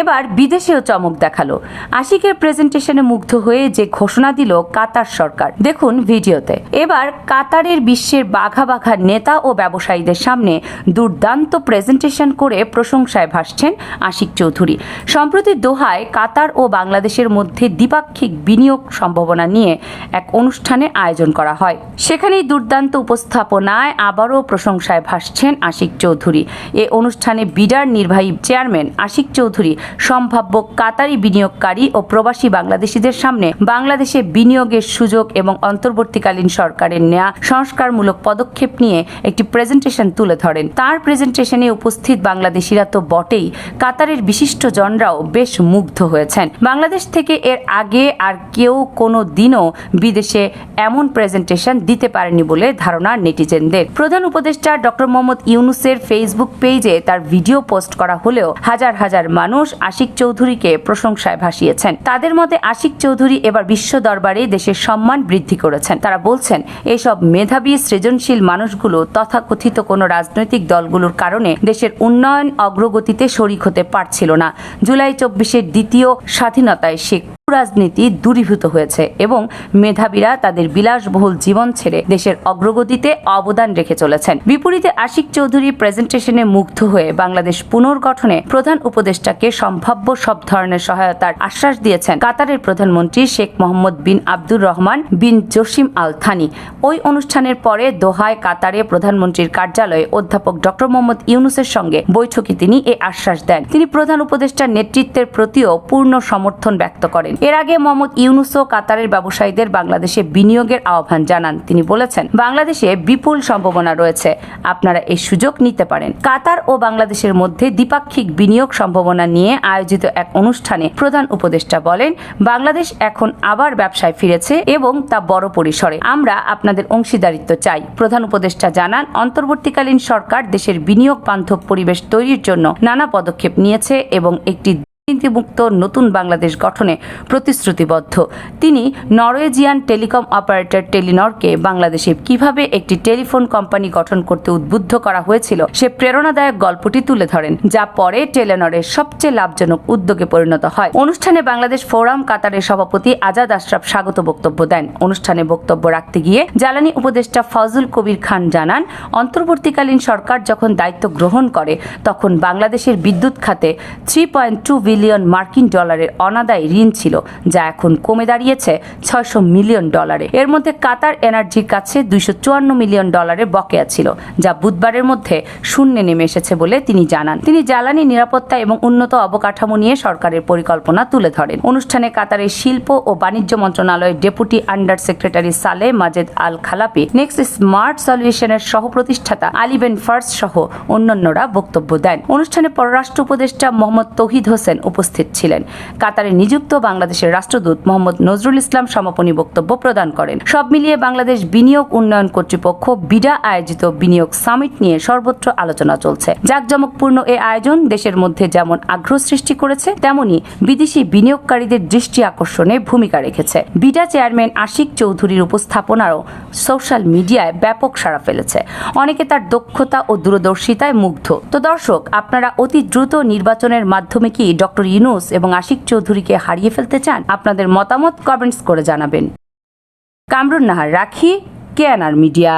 এবার বিদেশেও চমক দেখাল। আশিকের প্রেজেন্টেশনে মুগ্ধ হয়ে যে ঘোষণা দিল কাতার সরকার। দেখুন ভিডিওতে। এবার কাতারের বিশ্বের বাঘা বাঘা নেতা ও ব্যবসায়ীদের সামনে দুর্দান্ত প্রেজেন্টেশন করে প্রশংসায় ভাসছেন আশিক চৌধুরী। সম্প্রতি দোহায় কাতার ও বাংলাদেশের মধ্যে দ্বিপাক্ষিক বিনিয়োগ সম্ভাবনা নিয়ে এক অনুষ্ঠানে আয়োজন করা হয়। সেখানেই দুর্দান্ত উপস্থাপনায় আবারও প্রশংসায় ভাসছেন আশিক চৌধুরী। এ অনুষ্ঠানে বিডার নির্বাহী চেয়ারম্যান আশিক চৌধুরী সম্ভাব্য কাতারি বিনিয়োগকারী ও প্রবাসী বাংলাদেশিদের সামনে বাংলাদেশে বিনিয়োগের সুযোগ এবং অন্তর্বর্তীকালীন সরকারের নেয়া সংস্কারমূলক পদক্ষেপ নিয়ে একটি প্রেজেন্টেশন তুলে ধরেন। তার প্রেজেন্টেশনে উপস্থিত বাংলাদেশিরা তো বটেই। কাতারের বিশিষ্ট জনরাও বেশ মুগ্ধ হয়েছেন। বাংলাদেশ থেকে এর আগে আর কেউ কোনো দিনও বিদেশে এমন প্রেজেন্টেশন দিতে পারেনি বলে ধারণা নেটিজেনদের। প্রধান উপদেষ্টা ডক্টর মোহাম্মদ ইউনুসের ফেসবুক পেজে তার ভিডিও পোস্ট করা হলেও হাজার হাজার মানুষ আশিক চৌধুরীকে প্রশংসায় ভাসিয়েছেন। তাদের মতে আশিক চৌধুরী এবার বিশ্ব দরবারে দেশের সম্মান বৃদ্ধি করেছেন। তারা বলছেন, এসব মেধাবী, সৃজনশীল মানুষগুলো তথাকথিত কোনো রাজনৈতিক দলগুলোর কারণে দেশের উন্নয়ন অগ্রগতিতে শরিক হতে পারছিল না। জুলাই চব্বিশের দ্বিতীয় স্বাধীনতায় সে রাজনীতি দূরীভূত হয়েছে এবং মেধাবীরা তাদের বিলাসবহুল জীবন ছেড়ে দেশের অগ্রগতিতে অবদান রেখে চলেছেন। বিপরীতে আশিক চৌধুরী প্রেজেন্টেশনে মুগ্ধ হয়ে বাংলাদেশ পুনর্গঠনে প্রধান উপদেষ্টাকে সম্ভাব্য সব ধরনের সহায়তার আশ্বাস দিয়েছেন কাতারের প্রধানমন্ত্রী Sheikh Mohammed bin Abdur Rahman bin Jassim Al Thani. ওই অনুষ্ঠানের পরে দোহায় কাতারে প্রধানমন্ত্রীর কার্যালয়ে অধ্যাপক ডক্টর মোহাম্মদ ইউনুসের সঙ্গে বৈঠকে তিনি এ আশ্বাস দেন। তিনি প্রধান উপদেষ্টার নেতৃত্বের প্রতিও পূর্ণ সমর্থন ব্যক্ত করেন। এর আগে মোহাম্মদ ইউনুসও কাতারের ব্যবসায়ীদের বাংলাদেশে বিনিয়োগের আহ্বান জানান। তিনি বলেছেন, বাংলাদেশে বিপুল সম্ভাবনা রয়েছে। আপনারা এই সুযোগ নিতে পারেন। কাতার ও বাংলাদেশের মধ্যে দ্বিপাক্ষিক বিনিয়োগ সম্ভাবনা নিয়ে আয়োজিত এক অনুষ্ঠানে প্রধান উপদেষ্টা বলেন, বাংলাদেশ এখন আবার ব্যবসায় ফিরেছে এবং তা বড় পরিসরে। আমরা আপনাদের অংশীদারিত্ব চাই। প্রধান উপদেষ্টা জানান, অন্তর্বর্তীকালীন সরকার দেশের বিনিয়োগ বান্ধব পরিবেশ তৈরির জন্য নানা পদক্ষেপ নিয়েছে এবং একটি দুর্নীতিমুক্ত নতুন বাংলাদেশ গঠনে প্রতিশ্রুতিবদ্ধ। তিনি নরওয়েজিয়ান টেলিকম অপারেটর টেলিনরকে বাংলাদেশে কীভাবে একটি টেলিফোন কোম্পানি গঠন করতে উদ্বুদ্ধ করা হয়েছিল সে প্রেরণাদায়ক গল্পটি তুলে ধরেন, যা পরে টেলিনরের সবচেয়ে লাভজনক উদ্যোগে পরিণত হয়। অনুষ্ঠানে বাংলাদেশ ফোরাম কাতারের সভাপতি আজাদ আশরাফ স্বাগত বক্তব্য দেন। অনুষ্ঠানে বক্তব্য রাখতে গিয়ে জ্বালানি উপদেষ্টা ফজল কবির খান জানান, অন্তর্বর্তীকালীন সরকার যখন দায়িত্ব গ্রহণ করে, তখন বাংলাদেশের বিদ্যুৎ খাতে থ্রি পয়েন্ট টু বিলিয়ন মার্কিন ডলারের অনাদায়ী ঋণ ছিল, যা এখন কমে দাঁড়িয়েছে ছয়শো মিলিয়ন ডলারে। এর মধ্যে কাতার এনার্জির কাছে দুইশো চুয়ান্ন মিলিয়ন ডলারের বকেয়া ছিল, যা বুধবারের মধ্যে শূন্যে নেমে এসেছে বলে তিনি জানান। তিনি জ্বালানি নিরাপত্তা এবং উন্নত অবকাঠামো নিয়ে সরকারের পরিকল্পনা তুলে ধরেন। অনুষ্ঠানে কাতারের শিল্প ও বাণিজ্য মন্ত্রণালয়ের deputy under secretary Saleh Majed Al Khalafi, next smart সলিউশনের সহ প্রতিষ্ঠাতা আলিবেন ফার্স সহ অন্যান্যরা বক্তব্য দেন। অনুষ্ঠানে পররাষ্ট্র উপদেষ্টা মোহাম্মদ তহিদ হোসেন উপস্থিত ছিলেন। কাতারে নিযুক্ত বাংলাদেশের রাষ্ট্রদূত মোহাম্মদ নজরুল ইসলাম সমাপনী বক্তব্য প্রদান করেন। সব মিলিয়ে বাংলাদেশ বিনিয়োগ উন্নয়ন কর্তৃপক্ষ বিডা আয়োজিত বিনিয়োগ সামিট নিয়ে সর্বত্র আলোচনা চলছে। জাঁকজমকপূর্ণ এ আয়োজন দেশের মধ্যে যেমন আগ্রহ সৃষ্টি করেছে, তেমনি বিদেশি বিনিয়োগকারীদের দৃষ্টি আকর্ষণে ভূমিকা রেখেছে। বিডা চেয়ারম্যান আশিক চৌধুরীর উপস্থাপনারও সোশ্যাল মিডিয়ায় ব্যাপক সাড়া ফেলেছে। অনেকে তার দক্ষতা ও দূরদর্শিতায় মুগ্ধ। তো দর্শক, আপনারা অতি দ্রুত নির্বাচনের মাধ্যমে কি ডক্টর ইউনুস এবং আশিক চৌধুরীকে হারিয়ে ফেলতে চান, আপনাদের মতামত কমেন্টস করে জানাবেন। কামরুন নাহার, রাখি কেয়ানার মিডিয়া।